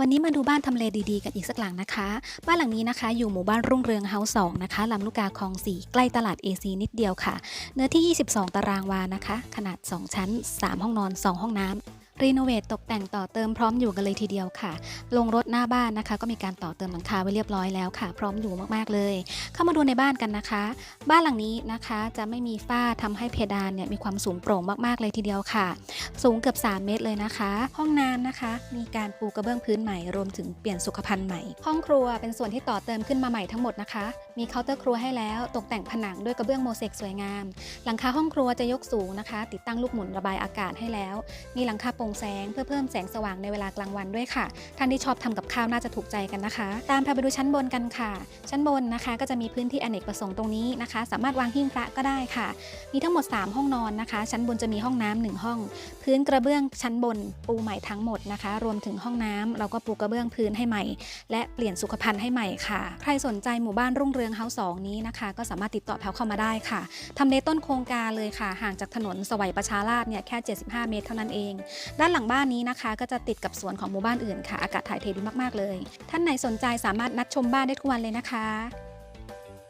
วันนี้มาดูบ้านทำเลดีๆ กันอีกสักหลังนะคะ บ้านหลังนี้นะคะ อยู่หมู่บ้านรุ่งเรืองเฮาส์สนะคะลำลูกกาคลอง4ใกล้ตลาด AC นิดเดียวค่ะ เนื้อที่ 22 ตารางวานะคะ ขนาด 2 ชั้น 3 ห้องนอน 2 ห้องน้ำ รีโนเวทตกแต่งต่อเติมพร้อมอยู่กันเลยทีเดียวค่ะ ลงรถหน้าบ้านนะคะ ก็มีการต่อเติมหลังคาไว้เรียบร้อยแล้วค่ะ พร้อมอยู่มากๆเลย เข้ามาดูในบ้านกันนะคะ บ้านหลังนี้นะคะจะไม่มีฝ้าทำให้เพดานเนี่ยมีความสูงโปร่งมากๆเลยทีเดียวค่ะ สูงเกือบ 3 เมตรเลยนะคะ ห้องน้ำนะคะ มีการปูกระเบื้องพื้นใหม่รวมถึงเปลี่ยนสุขภัณฑ์ใหม่ ห้องครัวเป็นส่วนที่ต่อเติมขึ้นมาใหม่ทั้งหมดนะคะ มีเคาน์เตอร์ครัวให้แล้ว ตกแต่งผนังด้วยกระเบื้องโมเสกสวยงาม หลังคาห้องครัวจะยกสูงนะคะ ติดตั้งลูกหมุนระบายอากาศให้แล้ว มีหลังคาโปร่งแสงเพื่อเพิ่มแสงสว่างในเวลากลางวันด้วยค่ะ ท่านที่ชอบทำกับข้าวน่าจะถูกใจกันนะคะ ตามพาไปดูชั้นบนกันค่ะ ชั้นบนนะคะ ก็จะมีพื้นที่อเนกประสงค์ตรงนี้นะคะ สามารถวางหิ้งพระก็ได้ค่ะ มีทั้งหมด 3 ห้องนอนนะคะ ชั้นบนจะมีห้องน้ำหนึ่งห้อง พื้นกระเบื้องชั้นบน ปูใหม่ทั้งหมดนะคะ รวมถึงห้องน้ำเราก็ปูกระเบื้องพื้นให้ใหม่ และเปลี่ยนสุขภัณฑ์ให้ใหม่ค่ะ ใครสนใจหมู่บ้านรุ่งเรืองเฮาส์สองนี้นะคะ ก็สามารถติดต่อแพลวเข้ามาได้ค่ะทำเลต้นโครงการเลยค่ะ ห่างจากถนนสวัยประชาราษเนี่ยแค่ 75 เมตรเท่านั้นเอง ด้านหลังบ้านนี้นะคะ ก็จะติดกับสวนของหมู่บ้านอื่นค่ะ อากาศถ่ายเทดีมากๆเลย ท่านไหนสนใจสามารถนัดชมบ้านได้ทุกวันเลยนะคะ